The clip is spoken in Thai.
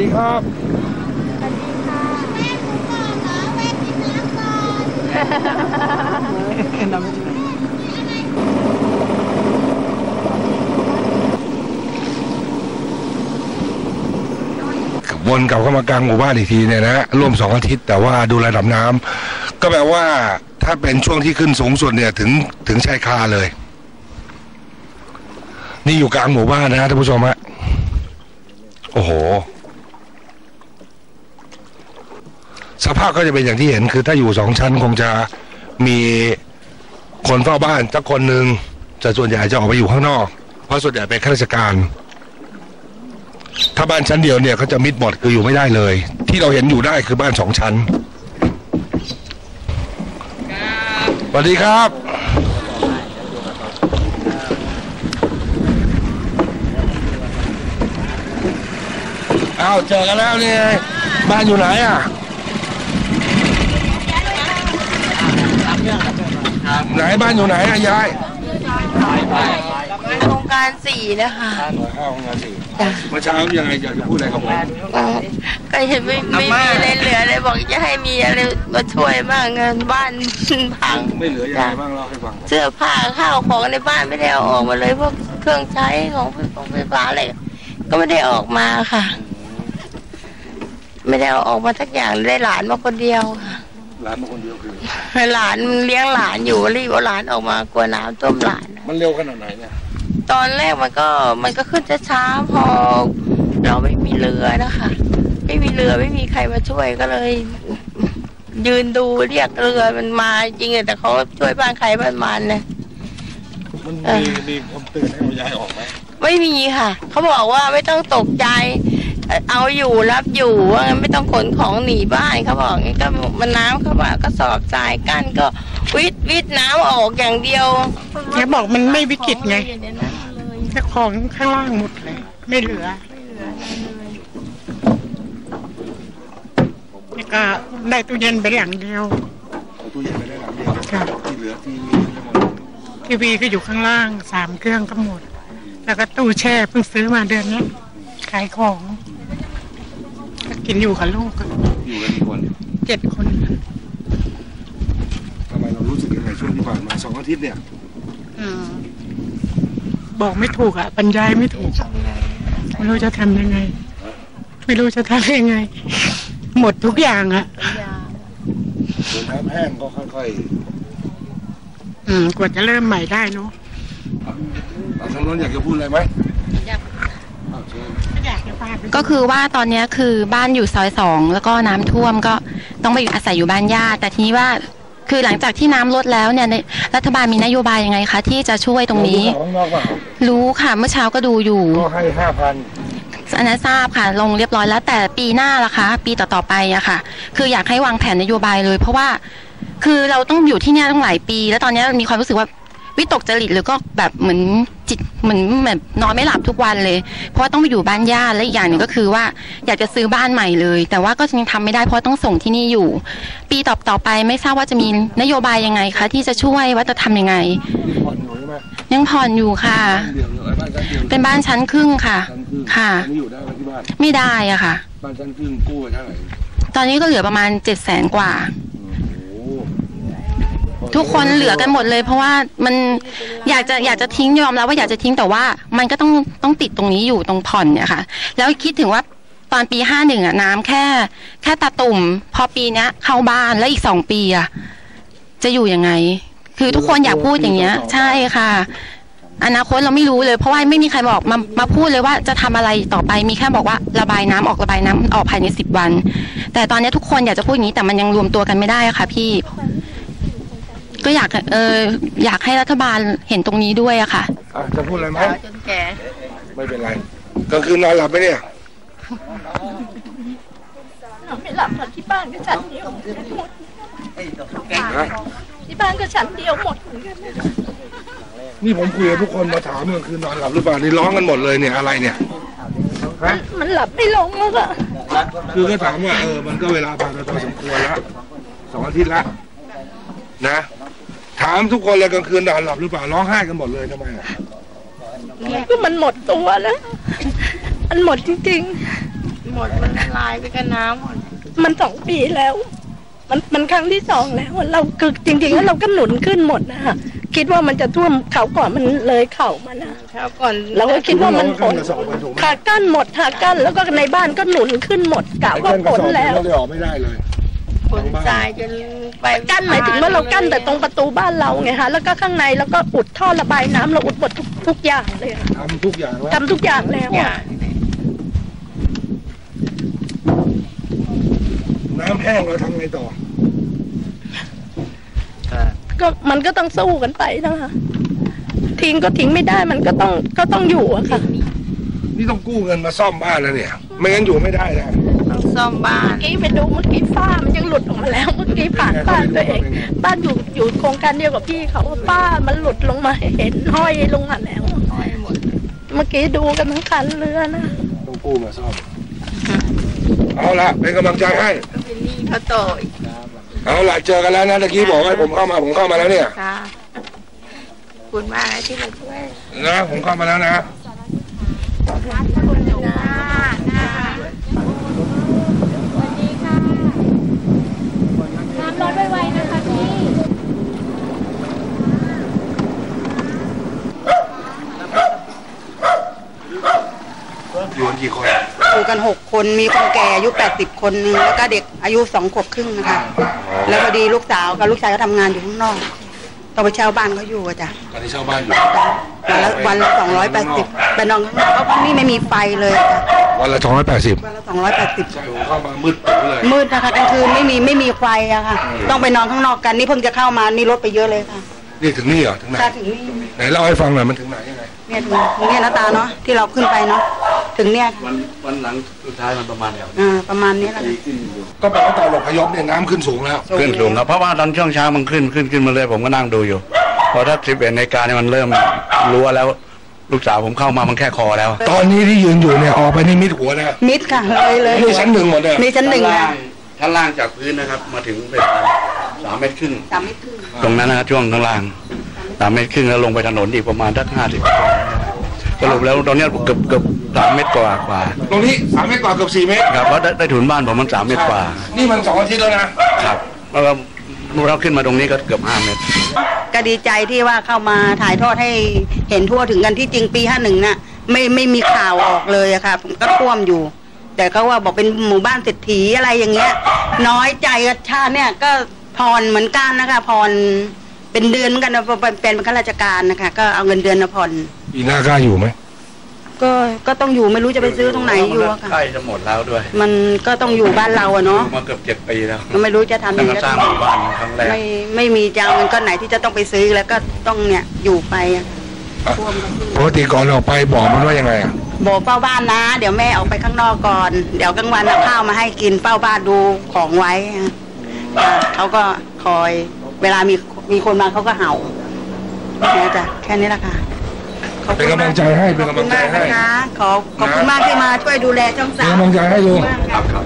ดีครับวนกลับเข้ามากลางหมู่บ้านอีกทีเนี่ยนะร่วมสองอาทิตย์แต่ว่าดูระดับน้ำก็แปลว่าถ้าเป็นช่วงที่ขึ้นสูงสุดเนี่ยถึงถึงชายคาเลย นี่อยู่กลางหมู่บ้านนะท่านผู้ชมฮะโอ้โห ส ภาพก็จะเป็นอย่างที่เห็นคือถ้าอยู่สองชั้นคงจะมีคนเฝ้าบ้านสักคนหนึ่งแต่ส่วนใหญ่จะออกไปอยู่ข้างนอก เพราะส่วนใหญ่เป็นข้าราชการ ถ้าบ้านชั้นเดียวเนี่ยเขาจะมิดหมดคืออยู่ไม่ได้เลย ที่เราเห็นอยู่ได้คือบ้านสองชั้นสวัสดีครับ อ้าวเจอกันแล้วนี่บ้านอยู่ไหนอะ ไหนบ้านอยู่ไหนอะยายโครงการสี่นะคะหน่วยห้าของงานสี่เมื่อเช้ายังไงอยากจะพูดอะไรกับผมก็เห็นไม่ไม่มีอะไรเหลือเลยบอกจะให้มีอะไรมาช่วยบ้างเงินบ้านพังไม่เหลือยังไงบ้างเล่าให้ฟังเสื้อผ้าข้าวของในบ้านไม่ได้เอาออกมาเลยพวกเครื่องใช้ของไฟฟ้าไฟฟ้าอะไรก็ไม่ได้ออกมาค่ะ ไม่ได้เอาออกมาทักอย่างได้หลานมาคนเดียวค่ะ ร้านมาคนเดียวคือหลานเลี้ยงหลานอยู่รีบเอาหลานออกมากลัวน้ำท่วมหลาน มันเร็วขนาดไหนเนี่ยตอนแรกมันก็มันก็ขึ้นช้าๆพอ เราไม่มีเรือนะคะ ไม่มีเรือไม่มีใครมาช่วยก็เลย ยืนดูเรียกเรือมันมาจริงๆแต่เขาช่วยบ้านใครบ้านมันนะมันเออมีมีคนเตือนให้เอายายออกไหมไม่มีค่ะ เขาบอกว่าไม่ต้องตกใจ เอาอยู่รับอยู่ว่างั้นไม่ต้องขนของหนีบ้านเขาบอกงี้ก็มันน้ำเข้ามาก็สอบทรายกั้นก็วิดวิดน้ำออกอย่างเดียวแกบอกมันไม่วิกฤตไงเจ้าของข้างล่างหมดเลยไม่เหลือแล้วก็ได้ตู้เย็นไปหลังเดียวเอาตู้เย็นไปได้หลังเดียวค่ะที่เหลือทีวีทั้งหมดทีวีก็อยู่ข้างล่างสามเครื่องก็หมด แล้วก็ตู้แช่เพิ่งซื้อมาเดือนเนี้ยขายของ ก็กินอยู่กับลูกอะอยู่กันกี่คนเจ็ดคนทำไมเรารู้สึกยังไงช่วงที่ผ่านมาสองอาทิตย์เนี่ยอืมบอกไม่ถูกอะบรรยายไม่ถูก ไม่รู้จะทำยังไง ไม่รู้จะทำยังไง หมดทุกอย่างอะส่วนน้ำแห้งก็ค่อยอืมกว่าจะเริ่มใหม่ได้เนาะๆเอาทางโน้นอยากจะพูดอะไรไหมเอาเชิญไม่อยากจะพาไป ก็คือว่าตอนเนี้ยคือบ้านอยู่ซอยสองแล้วก็น้ำท่วมก็ต้องไปอยู่อาศัยอยู่บ้านญาติแต่ทีนี้ว่าคือหลังจากที่น้ำลดแล้วเนี่ยในรัฐบาลมีนโยบายยังไงคะที่จะช่วยตรงนี้เราดูข่าวข้างนอกเปล่ารู้ค่ะเมื่อเช้าก็ดูอยู่ก็ให้ห้าพันอันนั้นทราบค่ะ ลงเรียบร้อยแล้วแต่ปีหน้าล่ะคะ ปีต่อๆไปอะค่ะ คืออยากให้วางแผนนโยบายเลย เพราะว่าคือเราต้องอยู่ที่เนี่ยต้องหลายปี แล้วตอนเนี้ยมีความรู้สึกว่า วิตกจริตหรือก็แบบเหมือนจิตเหมือนแบบนอนไม่หลับทุกวันเลย เพราะว่าต้องไปอยู่บ้านญาติและอีกอย่างหนึ่งก็คือว่าอยากจะซื้อบ้านใหม่เลย แต่ว่าก็ยังทำไม่ได้เพราะต้องส่งที่นี่อยู่ ปีต่อต่อไปไม่ทราบว่าจะมีนโยบายยังไงคะที่จะช่วยว่าจะทำยังไงที่ผ่อนอยู่ใช่ไหมยังผ่อนอยู่ค่ะบ้านเดียวเลยบ้านชั้นเดียวเป็นบ้านชั้นครึ่งค่ะชั้นครึ่งค่ะอันนี้อยู่ได้ไหมที่บ้านไม่ได้อะค่ะบ้านชั้นครึ่งกู้ไปเท่าไหร่ตอนนี้ก็เหลือประมาณเจ็ดแสนกว่าโอ้โห ทุกคนเหลือกันหมดเลย เพราะว่ามันอยากจะอยากจะทิ้งยอมแล้วว่าอยากจะทิ้งแต่ว่ามันก็ต้องต้องติดตรงนี้อยู่ตรงผ่อนเนี่ยค่ะ แล้วคิดถึงว่าตอนปีห้าหนึ่งอะน้ำแค่ แค่ตาตุ่ม พอปีเนี้ยเข้าบ้านแล้วอีกสองปีอะจะอยู่ยังไง คือทุกคนอยากพูดอย่างเงี้ย ใช่ค่ะ อนาคตเราไม่รู้เลย เพราะว่าไม่มีใครบอกมามาพูดเลยว่าจะทำอะไรต่อไปมีแค่บอกว่าระบายน้ำออกระบายน้ำออกภายในสิบวัน แต่ตอนนี้ทุกคนอยากจะพูดอย่างนี้แต่มันยังรวมตัวกันไม่ได้อะค่ะ พี่ ก็อยากเอออยากให้รัฐบาลเห็นตรงนี้ด้วยอะค่ะ อะจะพูดอะไรไหมจนแก่ไม่เป็นไรกลางคืนนอนหลับไหมเนี่ยไม่หลับค่ะที่บ้านก็ชั้นเดียวฮะ ที่บ้านก็ชั้นเดียวหมดนี่ผมคุยกับทุกคนมาถามกลางคืนนอนหลับหรือเปล่านี่ร้องกันหมดเลยเนี่ยอะไรเนี่ยฮะมันหลับไม่ลงแล้วค่ะคือก็ถามว่าเออมันก็เวลาผ่านไปพอสมควรแล้วสองอาทิตย์ละนะถามทุกคนเลยกลางคืนนอนหลับหรือเปล่าร้องไห้กันหมดเลยทำไมอะก็มันหมดตัวแล้ว มันหมดจริงหมมดมันละลายไปกับน้ำหมดมันสองปีแล้ว มันมันครั้งที่สองแล้วเราคือจริงๆแล้วเราก็หนุนขึ้นหมดนะคะคิดว่ามันจะท่วมเขาก่อนมันเลยเข่ามันนะคราวก่อนเราก็คิดว่ามันผลกระสอบมันถูกไหมค่ะกั้นหมดค่ะกั้นแล้วก็ในบ้านก็หนุนขึ้นหมดกะว่าผลแล้วเราเลยออกไม่ได้เลย ฝนทรายจนไปกั้นหมายถึงว่าเรากั้นแต่ตรงประตูบ้านเราไงคะแล้วก็ข้างในแล้วก็อุดท่อระบายน้ำเราอุดหมดทุกทุกอย่างเลยค่ะทำทุกอย่างแล้วทำทุกอย่างแล้วอย่าอะน้ำแห้งเราทำไงต่อก็มันก็ต้องสู้กันไปนะคะทิ้งก็ทิ้งไม่ได้มันก็ต้องก็ต้องอยู่อะค่ะ นี่ต้องกู้เงินมาซ่อมบ้านแล้วเนี่ย ไม่งั้นอยู่ไม่ได้นะต้อง ซ่อมบ้านเมื่อกี้ไปดูเมื่อกี้ฝ้ามันยังหลุดออกมาแล้ว เมื่อกี้ผ่านบ้านตัวเอง บ้านอยู่อยู่โครงการเดียวกับพี่เขาว่าฝ้ามันหลุดลงมาเห็นห้อยลงมาแล้วห้อยหมด เมื่อกี้ดูกันทั้งคันเรือนะต้องกู้มาซ่อมเอาละเป็นกำลังใจให้ก็เป็นหนี้เขาโตอีกเอาละเจอกันแล้วนะตะกี้บอกให้ผมเข้ามาผมเข้ามาแล้วเนี่ยค่ะขอบคุณมากนะที่มาช่วยนะผมเข้ามาแล้วนะ น้ำร้อนไวๆนะคะพี่ อยู่กันกี่คน อยู่ กันหกคนมีคนแก่อายุแปดสิบคนหนึงแล้วก็เด็กอายุสองขวบครึ่งนะคะ แล้วพอดีลูกสาวกับลูกชายก็ทำงานอยู่ข้างนอกต้องไปเช่าบ้านเขาอยู่อะจ้ะตอนนี้เช่าบ้านอยู่วันละวันละสองร้อยแปดสิบไปนอนข้างนอกเพราะว่านี่ไม่มีไฟเลยจ้ะวันละสองร้อยแปดสิบวันละสองร้อยแปดสิบใช่ผมเข้ามามืดตึ๊บเลยมืดนะคะกลางคืนไม่มีไม่มีไฟอะค่ะ ต้องไปนอนข้างนอกกันนี่เพิ่งจะเข้ามานี่รถไปเยอะเลยค่ะนี่ถึงนี่เหรอถึงไหนถ้าถึงนี่ไหนเล่าให้ฟังหน่อยมันถึงไหนยังไงเนี่ยถึงถึงเนี่ยนะตาเนาะที่เราขึ้นไปเนาะ ถึงเนี่ยค่ะวันวันหลังสุดท้ายมันประมาณเดียวอ่าประมาณนี้แหละค่ะก็แปลว่าตอนหลบพยพเนี่ยน้ำขึ้นสูงแล้ว ขึ้นสูงครับเพราะว่าตอนช่วงเช้ามันขึ้นขึ้นขึ้นมาเลยผมก็นั่งดูอยู่ พอถ้าสิบเอ็ดนาฬิกาเนี่ยมันเริ่มรั้วแล้วลูกสาวผมเข้ามามันแค่คอแล้ว ตอนนี้ที่ยืนอยู่เนี่ยออกไปนี่มิดหัวนะมิดค่ะเลยเลยนี่ชั้นหนึ่งหมดเลยนี่ชั้นหนึ่งชั้นค่ะล่างชั้นล่างจากพื้นนะครับ มาถึงเป็นสามเมตรครึ่งสามเมตรครึ่งตรงนั้นนะครับช่วงข้างล่างสามเมตรครึ่งแล้วลงไปถนนอีกประมาณสักห้าสิบสรุปแล้วตอนเนี้ยเกือบเกือบ สามเมตรกว่ากว่าตรงนี้สามเมตรกว่าเกือบสี่เมตรครับเพราะได้ได้ถุนบ้านผมมันสามเมตรกว่านี่มันสองอาทิตย์แล้วนะครับแล้วเราเราขึ้นมาตรงนี้ก็เกือบห้าเมตร ก็ดีใจที่ว่าเข้ามาถ่ายทอดให้เห็นทั่วถึงกันที่จริงปีห้าหนึ่งน่ะไม่ไม่มีข่าวออกเลยอะค่ะก็ท่วมอยู่ แต่ก็ว่าบอกเป็นหมู่บ้านเศรษฐีอะไรอย่างเงี้ย น้อยใจกับชาติเนี่ยก็ผ่อนเหมือนกันนะคะผ่อนเป็นเดือนเหมือนกันนะเป็นเป็นข้าราชการนะคะ ก็เอาเงินเดือนมาผ่อนปีหน้ากล้าอยู่ไหม ก็ก็ต้องอยู่ไม่รู้จะไปซื้อตรงไหนอยู่อะใกค่ะล้จะหมดแล้วด้วย มันก็ต้องอยู่บ้านเราอะเนาะมาเกือบเจ็ดปีแล้วก็ไม่รู้จะทำตั้ยังงแต่ไงสร้างหมู่บ้านครั้งแรกไม่ไม่มีจะเอาเงินก้อนไหนที่จะต้องไปซื้อแล้วก็ต้องเนี่ยอยู่ไปอะท่วมก็ขึ้นปกติก่อนออกไปบอกมันว่ายังไงอะบอกเฝ้าบ้านนะ เดี๋ยวแม่ออกไปข้างนอกก่อน เดี๋ยวกลางวันเอาข้าวมาให้กินเฝ้าบ้านดูของไว้อะอ่าเขาก็คอยเวลามีมีคนมาเขาก็เห่าเนี่ยจ้ะแค่นี้แหละค่ะขอบ เป็นคุณกำลังใจให้เป็นขอบกำคุลัณงใจมากให้นะคะขอขอบคุณมากที่มาช่วยดูแลช่องเป็นสามกำลังใจให้ลุงครับครับ